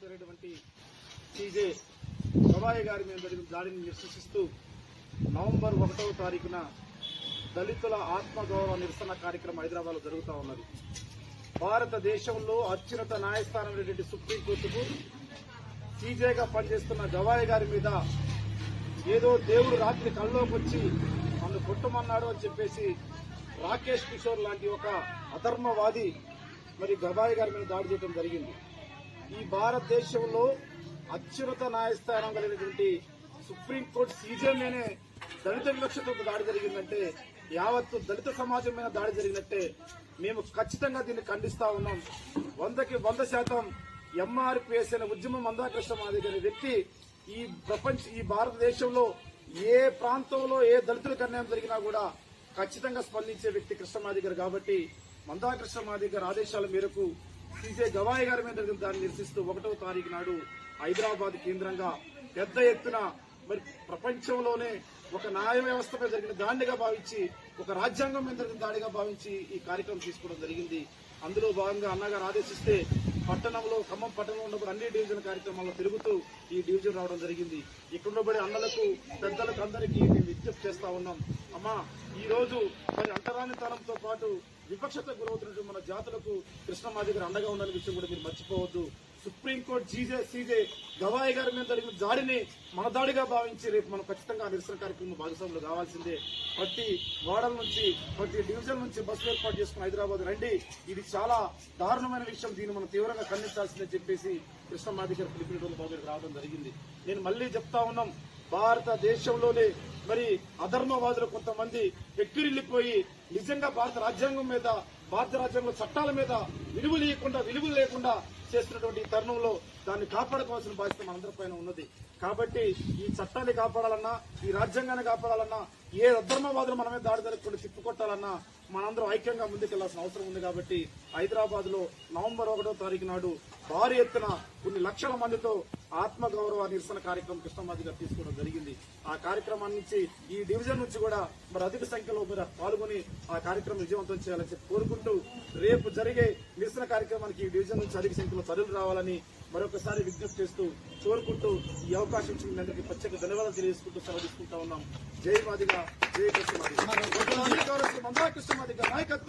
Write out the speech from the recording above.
పేరైనటువంటి CJ Gavai గారి మీద జరిగిన దాడిని నిరసిస్తూ నవంబర్ ఒకటవ తారీఖున దళితుల ఆత్మగౌరవ నిరసన కార్యక్రమం హైదరాబాద్లో జరుగుతూ ఉన్నది. భారతదేశంలో అత్యున్నత న్యాయస్థానం అనేటువంటి సుప్రీంకోర్టుకు సీజేగా పనిచేస్తున్న గవాయి గారి మీద ఏదో దేవుడు రాత్రి కల్లోకి వచ్చి నన్ను కొట్టమన్నాడు అని చెప్పేసి రాకేష్ కిషోర్ లాంటి ఒక అధర్మవాది మరి గవాయి గారి మీద దాడి చేయడం జరిగింది. ఈ భారతదేశంలో అత్యున్నత న్యాయస్థానం కలిగినటువంటి సుప్రీంకోర్టు సీజన్లోనే దళిత వివక్షతో దాడి జరిగిందంటే యావత్తు దళిత సమాజం మీద దాడి జరిగినట్టే మేము ఖచ్చితంగా దీన్ని ఖండిస్తా ఉన్నాం. వందకి వంద శాతం ఎంఆర్పిఎస్ అనే ఉద్యమం మందాకృష్ణ మాదిరి అనే వ్యక్తి ఈ ప్రపంచ ఈ భారతదేశంలో ఏ ప్రాంతంలో ఏ దళితులకు అన్యాయం జరిగినా కూడా ఖచ్చితంగా స్పందించే వ్యక్తి కృష్ణమాదిగారు కాబట్టి మందాకృష్ణ మాది ఆదేశాల మేరకు సీజే గవాయి గారి మీద దాన్ని నిరసిస్తూ ఒకటవ తారీఖు నాడు హైదరాబాద్ కేంద్రంగా పెద్ద ఎత్తున మరి ప్రపంచంలోనే ఒక న్యాయ వ్యవస్థపై జరిగిన దాడిగా భావించి ఒక రాజ్యాంగం మీద జరిగిన దాడిగా భావించి ఈ కార్యక్రమం తీసుకోవడం జరిగింది. అందులో భాగంగా అన్నగారు ఆదేశిస్తే పట్టణంలో ఖమ్మం పట్టణంలో ఉన్నప్పుడు అన్ని డివిజన్ కార్యక్రమాల్లో తిరుగుతూ ఈ డివిజన్ రావడం జరిగింది. ఇక్కడ ఉండబడి అన్నలకు పెద్దలకు అందరికీ మేము విజ్ఞప్తి చేస్తా ఉన్నాం. అమ్మా ఈరోజు మరి అంటరానితనంతో పాటు వివక్షతకు గురవుతున్నటువంటి మన జాతులకు కృష్ణమాది గారు అండగా ఉండాలనే విషయం కూడా మీరు మర్చిపోవద్దు. సుప్రీంకోర్టు జీజే సీజే గవాయి గారి మీద జరిగిన దాడిని మన దాడిగా భావించి రేపు మనం ఖచ్చితంగా నిరసన కార్యక్రమం భాగస్వాములు కావాల్సిందే. ప్రతి వాడల నుంచి ప్రతి డివిజన్ నుంచి బస్సులు ఏర్పాటు చేసుకుని హైదరాబాద్ రండి. ఇది చాలా దారుణమైన విషయం. దీన్ని మనం తీవ్రంగా ఖండించాల్సిందని చెప్పేసి కృష్ణమాది గారు పిలిపినటువంటి బాబు రావడం జరిగింది. నేను మళ్ళీ చెప్తా ఉన్నాం. భారతదేశంలోనే మరి అధర్మవాదులు కొంతమంది ఎక్కిరిల్లిపోయి నిజంగా భారత రాజ్యాంగం మీద భారత రాజ్యాంగంలో చట్టాల మీద విలువ లేకుండా విలువలు లేకుండా చేస్తున్నటువంటి ఈ తరుణంలో దాన్ని కాపాడుకోవాల్సిన బాధ్యత మనందరిపైన ఉన్నది. కాబట్టి ఈ చట్టాన్ని కాపాడాలన్నా ఈ రాజ్యాంగాన్ని కాపాడాలన్నా ఏ అధర్మవాదులు మనమే దాడి జరగకుండా తిప్పుకొట్టాలన్నా మనందరం ఐక్యంగా ముందుకెళ్ళాల్సిన అవసరం ఉంది కాబట్టి హైదరాబాద్లో నవంబర్ ఒకటో తారీఖు నాడు భారీ ఎత్తున కొన్ని లక్షల మందితో ఆత్మగౌరవ నిరసన కార్యక్రమం కృష్ణమాది గారు తీసుకోవడం జరిగింది. ఆ కార్యక్రమం నుంచి ఈ డివిజన్ నుంచి కూడా మరి అధిక సంఖ్యలో మీరు పాల్గొని ఆ కార్యక్రమం విజయవంతం చేయాలని చెప్పి కోరుకుంటూ రేపు జరిగే నిరసన కార్యక్రమానికి ఈ డివిజన్ నుంచి అధిక సంఖ్యలో చదువులు రావాలని మరొకసారి విజ్ఞప్తి చేస్తూ కోరుకుంటూ ఈ అవకాశం ఇచ్చిన అందరికీ ప్రత్యేక ధన్యవాదాలు తెలియజేసుకుంటూ సెలవుకుంటా ఉన్నాం. జై మాదిగా జై కృష్ణమాదిగా మందా కృష్ణమాదిగా నాయకత్వం.